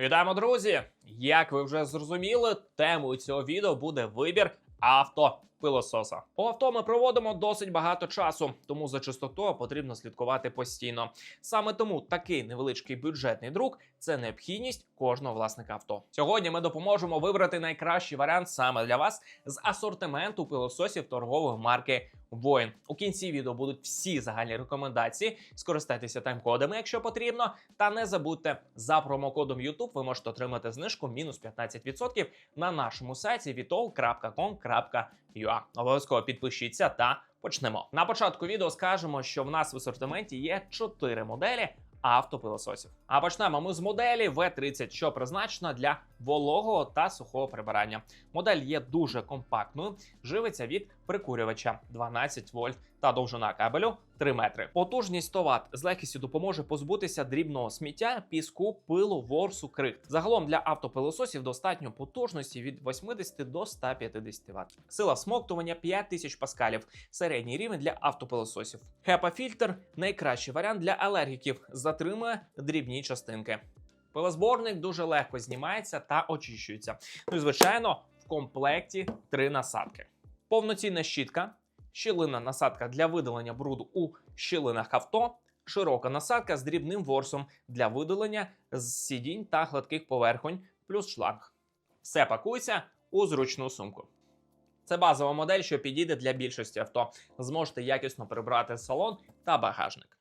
Вітаємо, друзі! Як ви вже зрозуміли, темою цього відео буде вибір автопилососа. По авто ми проводимо досить багато часу, тому за чистотою потрібно слідкувати постійно. Саме тому такий невеличкий бюджетний друк це необхідність кожного власника авто. Сьогодні ми допоможемо вибрати найкращий варіант саме для вас з асортименту пилососів торгової марки Воїн. У кінці відео будуть всі загальні рекомендації. Скористайтеся тайм-кодами, якщо потрібно. Та не забудьте за промокодом YouTube ви можете отримати знижку мінус 15% на нашому сайті vitol.com.ua. Обов'язково підпишіться та почнемо. На початку відео скажемо, що в нас в асортименті є 4 моделі. Автопилососів. А почнемо ми з моделі V30, що призначена для вологого та сухого прибирання. Модель є дуже компактною, живиться від прикурювача 12 вольт та довжина кабелю 3 метри. Потужність 100 Вт з легкістю допоможе позбутися дрібного сміття, піску, пилу, ворсу, крихт. Загалом для автопилососів достатньо потужності від 80 до 150 Вт. Сила всмоктування 5000 паскалів. Середній рівень для автопилососів. HEPA-фільтр – найкращий варіант для алергіків. Затримує дрібні частинки. Пилозборник дуже легко знімається та очищується. Ну і звичайно, в комплекті три насадки. Повноцінна щітка, щілина насадка для видалення бруду у щілинах авто, широка насадка з дрібним ворсом для видалення з сидінь та гладких поверхонь, плюс шланг. Все пакується у зручну сумку. Це базова модель, що підійде для більшості авто. Зможете якісно прибрати салон та багажник.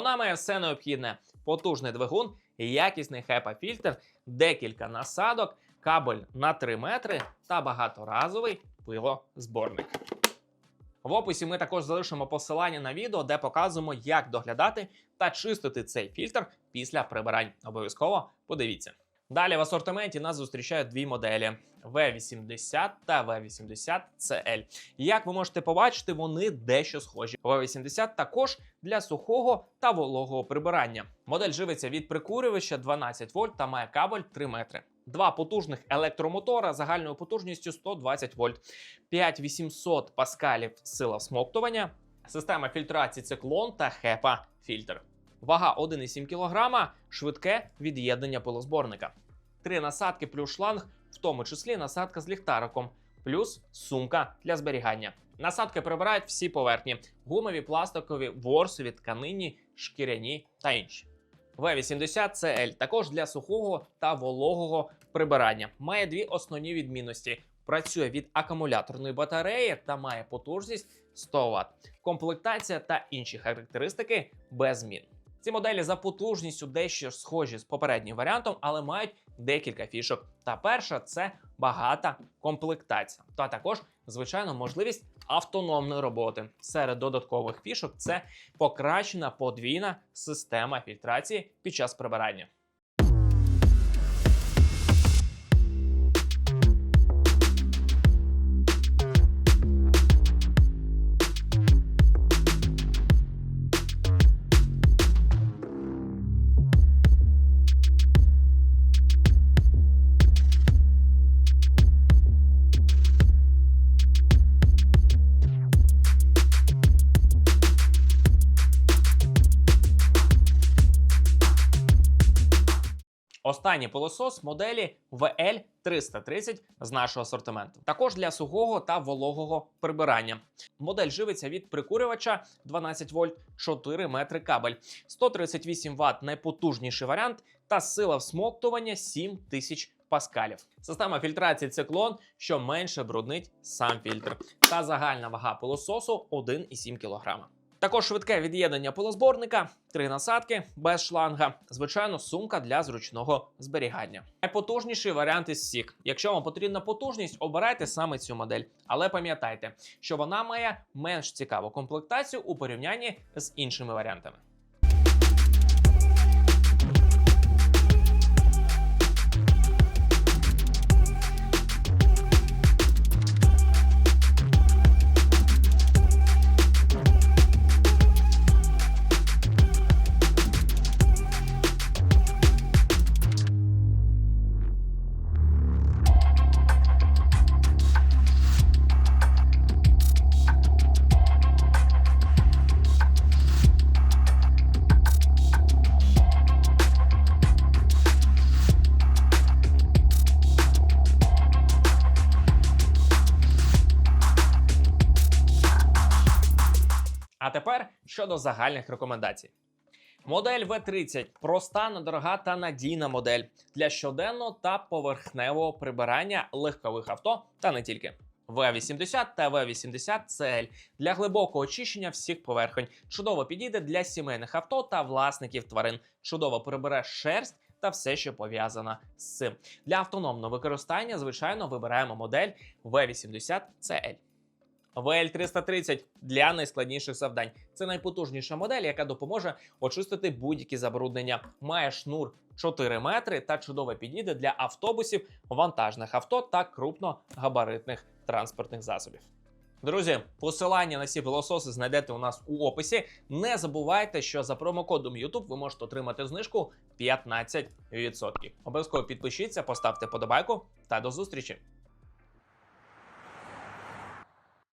Вона має все необхідне: потужний двигун, якісний HEPA-фільтр, декілька насадок, кабель на 3 метри та багаторазовий пилозборник. В описі ми також залишимо посилання на відео, де показуємо, як доглядати та чистити цей фільтр після прибирань. Обов'язково подивіться. Далі в асортименті нас зустрічають дві моделі: V80 та V80 CL. Як ви можете побачити, вони дещо схожі. V80 також для сухого та вологого прибирання. Модель живиться від прикурювача 12 вольт та має кабель 3 метри. Два потужних електромотора загальною потужністю 120 вольт, 5800 паскалів сила всмоктування, система фільтрації циклон та HEPA фільтр. Вага 1,7 кг, швидке від'єднання пилозборника. Три насадки плюс шланг, в тому числі насадка з ліхтариком, плюс сумка для зберігання. Насадки прибирають всі поверхні: гумові, пластикові, ворсові, тканинні, шкіряні та інші. V80 CL також для сухого та вологого прибирання. Має дві основні відмінності: працює від акумуляторної батареї та має потужність 100 Вт. Комплектація та інші характеристики без змін. Ці моделі за потужністю дещо схожі з попереднім варіантом, але мають декілька фішок. Та перша це багата комплектація, та також, звичайно, можливість автономної роботи. Серед додаткових фішок це покращена подвійна система фільтрації під час прибирання. Останній пилосос моделі VL330 з нашого асортименту. Також для сухого та вологого прибирання. Модель живиться від прикурювача 12 вольт 4 метри кабель, 138 Вт найпотужніший варіант та сила всмоктування 7000 паскалів. Система фільтрації циклон, що менше бруднить сам фільтр. Та загальна вага пилососу 1,7 кг. Також швидке від'єднання полозборника, три насадки без шланга, звичайно, сумка для зручного зберігання. Найпотужніший варіант із всіх. Якщо вам потрібна потужність, обирайте саме цю модель. Але пам'ятайте, що вона має менш цікаву комплектацію у порівнянні з іншими варіантами. Щодо загальних рекомендацій. Модель V30 проста, недорога та надійна модель для щоденного та поверхневого прибирання легкових авто та не тільки. V80 та V80 CL для глибокого очищення всіх поверхонь. Чудово підійде для сімейних авто та власників тварин. Чудово прибере шерсть та все, що пов'язано з цим. Для автономного використання, звичайно, вибираємо модель V80 CL. VL330 для найскладніших завдань. Це найпотужніша модель, яка допоможе очистити будь-які забруднення. Має шнур 4 метри та чудово підійде для автобусів, вантажних авто та крупногабаритних транспортних засобів. Друзі, посилання на ці пилососи знайдете у нас у описі. Не забувайте, що за промокодом YouTube ви можете отримати знижку 15%. Обов'язково підпишіться, поставте подобайку та до зустрічі!